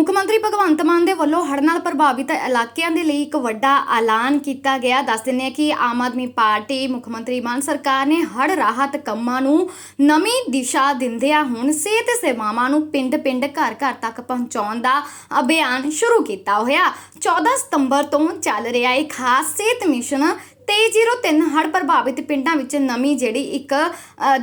ਮੁੱਖ ਮੰਤਰੀ ਭਗਵੰਤ ਮਾਨ ਦੇ ਵੱਲੋਂ ਹੜ੍ਹ ਨਾਲ ਪ੍ਰਭਾਵਿਤ ਇਲਾਕਿਆਂ ਦੇ ਲਈ ਇੱਕ ਵੱਡਾ ਐਲਾਨ ਕੀਤਾ ਗਿਆ। ਦੱਸ ਦਿੰਦੇ ਹਾਂ ਕਿ ਆਮ ਆਦਮੀ ਪਾਰਟੀ, ਮੁੱਖ ਮੰਤਰੀ ਮਾਨ ਸਰਕਾਰ ਨੇ ਹੜ੍ਹ ਰਾਹਤ ਕੰਮਾਂ ਨੂੰ ਨਵੀਂ ਦਿਸ਼ਾ ਦਿੰਦਿਆਂ ਹੁਣ ਸਿਹਤ ਸੇਵਾਵਾਂ ਨੂੰ ਪਿੰਡ-ਪਿੰਡ, ਘਰ-ਘਰ ਤੱਕ ਪਹੁੰਚਾਉਣ ਦਾ ਅਭਿਆਨ ਸ਼ੁਰੂ ਕੀਤਾ ਹੋਇਆ। 14 ਸਤੰਬਰ ਤੋਂ ਚੱਲ ਰਿਹਾ ਇਹ ਖਾਸ ਸਿਹਤ ਮਿਸ਼ਨ 2303 ਹੜ ਪ੍ਰਭਾਵਿਤ ਪਿੰਡਾਂ ਵਿੱਚ ਨਵੀਂ ਜਿਹੜੀ ਇੱਕ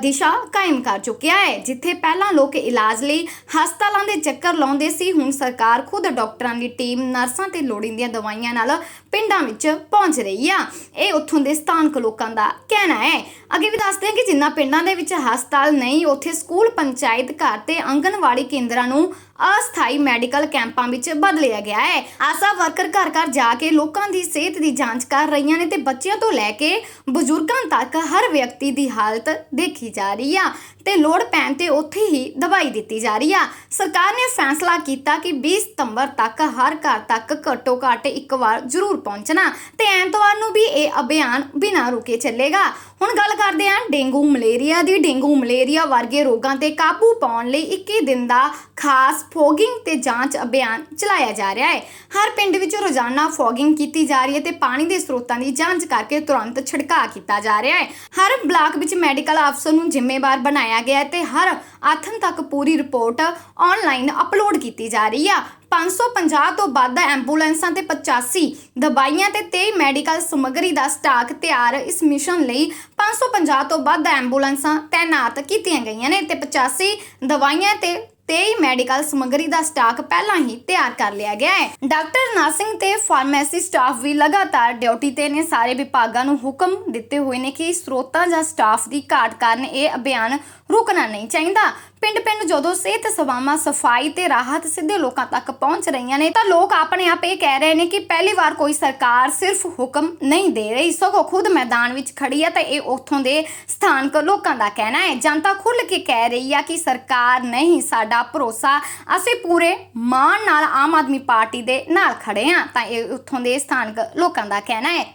ਦਿਸ਼ਾ ਕਾਇਮ ਕਰ ਚੁੱਕਿਆ ਹੈ, ਜਿੱਥੇ ਪਹਿਲਾਂ ਲੋਕ ਇਲਾਜ ਲਈ ਹਸਪਤਾਲਾਂ ਦੇ ਚੱਕਰ ਲਾਉਂਦੇ ਸੀ, ਹੁਣ ਸਰਕਾਰ ਖੁਦ ਡਾਕਟਰਾਂ ਦੀ ਟੀਮ, ਨਰਸਾਂ ਤੇ ਲੋੜੀਂਦੀਆਂ ਦਵਾਈਆਂ ਨਾਲ ਪਿੰਡਾਂ ਵਿੱਚ ਪਹੁੰਚ ਰਹੀ ਆ। ਇਹ ਉੱਥੋਂ ਦੇ ਸਥਾਨਕ ਲੋਕਾਂ ਦਾ ਕਹਿਣਾ ਹੈ। ਅੱਗੇ ਵੀ ਦੱਸਦੇ ਹਾਂ ਕਿ ਜਿੰਨਾ ਪਿੰਡਾਂ ਦੇ ਵਿੱਚ ਹਸਪਤਾਲ ਨਹੀਂ, ਉੱਥੇ ਸਕੂਲ, ਪੰਚਾਇਤ ਘਰ ਤੇ ਆਂਗਣਵਾੜੀ ਕੇਂਦਰਾਂ ਨੂੰ ਅਸਥਾਈ ਮੈਡੀਕਲ ਕੈਂਪਾਂ ਵਿੱਚ ਬਦਲਿਆ ਗਿਆ ਹੈ। ਆਸਾ ਵਰਕਰ ਘਰ ਘਰ ਜਾ ਕੇ ਲੋਕਾਂ ਦੀ ਸਿਹਤ ਦੀ ਜਾਂਚ ਕਰ ਰਹੀਆਂ ਨੇ ਤੇ ਬੱਚਿਆਂ ਤੋਂ ਲੈ ਕੇ ਬਜ਼ੁਰਗਾਂ ਤੱਕ ਹਰ ਵਿਅਕਤੀ ਦੀ ਹਾਲਤ ਦੇਖੀ ਜਾ ਰਹੀ ਆ ਤੇ ਲੋੜ ਪੈਣ ਤੇ ਉੱਥੇ ਹੀ ਦਵਾਈ ਦਿੱਤੀ ਜਾ ਰਹੀ ਆ। ਸਰਕਾਰ ਨੇ ਫੈਸਲਾ ਕੀਤਾ ਕਿ 20 ਸਤੰਬਰ ਤੱਕ ਹਰ ਘਰ ਤੱਕ ਘੱਟੋ ਘੱਟ ਇੱਕ ਵਾਰ ਜ਼ਰੂਰ ਪਹੁੰਚਣਾ ਤੇ ਐਤਵਾਰ ਨੂੰ ਵੀ ਇਹ ਅਭਿਆਨ ਬਿਨਾਂ ਰੁਕੇ ਚੱਲੇਗਾ। ਹੁਣ ਗੱਲ ਕਰਦੇ ਹਾਂ ਡੇਂਗੂ ਮਲੇਰੀਆ ਦੀ। ਡੇਂਗੂ ਮਲੇਰੀਆ ਵਰਗੇ ਰੋਗਾਂ ਤੇ ਕਾਬੂ ਪਾਉਣ ਲਈ 21 ਦਿਨ ਦਾ ਖਾਸ ਫੋਗਿੰਗ ਤੇ ਜਾਂਚ ਅਭਿਆਨ ਚਲਾਇਆ ਜਾ ਰਿਹਾ ਹੈ। ਹਰ ਪਿੰਡ ਵਿੱਚ ਰੋਜ਼ਾਨਾ ਫੋਗਿੰਗ ਕੀਤੀ ਜਾ ਰਹੀ ਹੈ ਤੇ ਪਾਣੀ ਦੇ ਸਰੋਤਾਂ ਦੀ ਜਾਂਚ ਕਰਕੇ ਤੁਰੰਤ ਛਿੜਕਾਅ ਕੀਤਾ ਜਾ ਰਿਹਾ ਹੈ। ਹਰ ਬਲਾਕ ਵਿੱਚ ਮੈਡੀਕਲ ਅਫਸਰ ਨੂੰ ਜ਼ਿੰਮੇਵਾਰ ਬਣਾਇਆ ਗਿਆ ਹੈ ਤੇ ਹਰ ਆਥਨ ਤੱਕ ਪੂਰੀ ਰਿਪੋਰਟ ਆਨਲਾਈਨ ਅਪਲੋਡ ਕੀਤੀ ਜਾ ਰਹੀ ਆ। 550 ਤੋਂ ਵੱਧ ਐਂਬੂਲੈਂਸਾਂ ਤੇ 85 ਦਵਾਈਆਂ ਤੇ 23 ਮੈਡੀਕਲ ਸਮੱਗਰੀ ਦਾ ਸਟਾਕ ਤਿਆਰ ਇਸ ਮਿਸ਼ਨ ਲਈ 550 ਤੋਂ ਵੱਧ ਐਂਬੂਲੈਂਸਾਂ ਤਾਇਨਾਤ ਕੀਤੀਆਂ ਗਈਆਂ ਨੇ ਤੇ 85 ਦਵਾਈਆਂ ਤੇ 23 ਮੈਡੀਕਲ ਸਮੱਗਰੀ ਦਾ ਸਟਾਕ ਪਹਿਲਾਂ ਹੀ ਤਿਆਰ ਕਰ ਲਿਆ ਗਿਆ ਹੈ। ਡਾਕਟਰ ਨਰਸਿੰਗ ਤੇ ਫਾਰਮੇਸੀ ਸਟਾਫ ਵੀ ਲਗਾਤਾਰ ਡਿਊਟੀ ਤੇ ਨੇ। ਸਾਰੇ ਵਿਭਾਗਾਂ ਨੂੰ ਹੁਕਮ ਦਿੱਤੇ ਹੋਏ ਨੇ ਕਿ ਸਰੋਤਾਂ ਜਾਂ ਸਟਾਫ ਦੀ ਘਾਟ ਕਾਰਨ ਇਹ ਅਭਿਆਨ ਰੁਕਣਾ ਨਹੀਂ ਚਾਹੀਦਾ। ਪਿੰਡ-ਪਿੰਡ ਜਦੋਂ ਸਿਹਤ ਸੇਵਾਵਾਂ, ਸਫ਼ਾਈ ਤੇ ਰਾਹਤ ਸਿੱਧੇ ਲੋਕਾਂ ਤੱਕ ਪਹੁੰਚ ਰਹੀਆਂ ਨੇ ਤਾਂ ਲੋਕ ਆਪਣੇ ਆਪ ਇਹ ਕਹਿ ਰਹੇ ਨੇ ਕਿ ਪਹਿਲੀ ਵਾਰ ਕੋਈ ਸਰਕਾਰ ਸਿਰਫ ਹੁਕਮ ਨਹੀਂ ਦੇ ਰਹੀ। ਸਗੋਂ ਖੁਦ ਮੈਦਾਨ ਵਿੱਚ ਖੜੀ ਹੈ ਤਾਂ ਇਹ ਉਥੋਂ ਦੇ ਸਥਾਨਕ ਲੋਕਾਂ ਦਾ ਕਹਿਣਾ ਹੈ। ਜਨਤਾ ਖੁੱਲ੍ਹ ਕੇ ਕਹਿ ਰਹੀ ਆ ਕਿ ਸਰਕਾਰ ਨਹੀਂ, ਸਾਡਾ ਭਰੋਸਾ ਅਸੀਂ ਪੂਰੇ ਮਾਣ ਨਾਲ ਆਮ ਆਦਮੀ ਪਾਰਟੀ ਦੇ ਨਾਲ ਖੜੇ ਹਾਂ। ਤਾਂ ਇਹ ਉੱਥੋਂ ਦੇ ਸਥਾਨਕ ਲੋਕਾਂ ਦਾ ਕਹਿਣਾ ਹੈ।